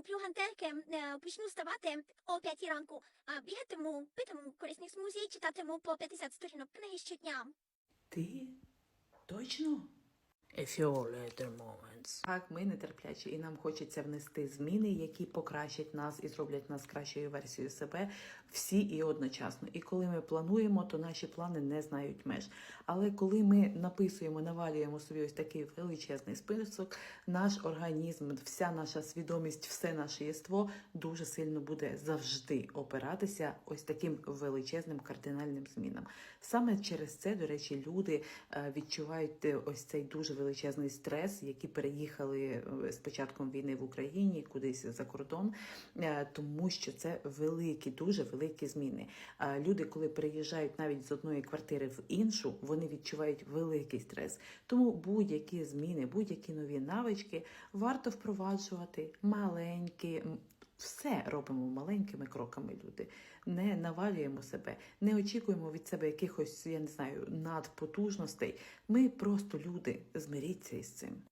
куплю гантельки, е, почну вставати о 5 ранку, бігатиму, питиму корисні смузі, читатиму по 50 сторінок книги щодня. Ти? Точно? A. Так, ми нетерплячі, і нам хочеться внести зміни, які покращать нас і зроблять нас кращою версією себе всі і одночасно. І коли ми плануємо, то наші плани не знають меж. Але коли ми написуємо, навалюємо собі ось такий величезний список, наш організм, вся наша свідомість, все наше єство дуже сильно буде завжди опиратися ось таким величезним кардинальним змінам. Саме через це, до речі, люди е, відчувають е, ось цей дуже величезний стрес, які переїхали е, з початком війни в Україні кудись за кордон, е, тому що це великі, дуже великі зміни. Люди, коли переїжджають навіть з одної квартири в іншу, вони відчувають великий стрес. Тому будь-які зміни, будь-які нові навички варто впроваджувати маленькі. Все робимо маленькими кроками, люди. Не навалюємо себе, не очікуємо від себе якихось, я не знаю, надпотужностей. Ми просто люди. Змиріться із цим.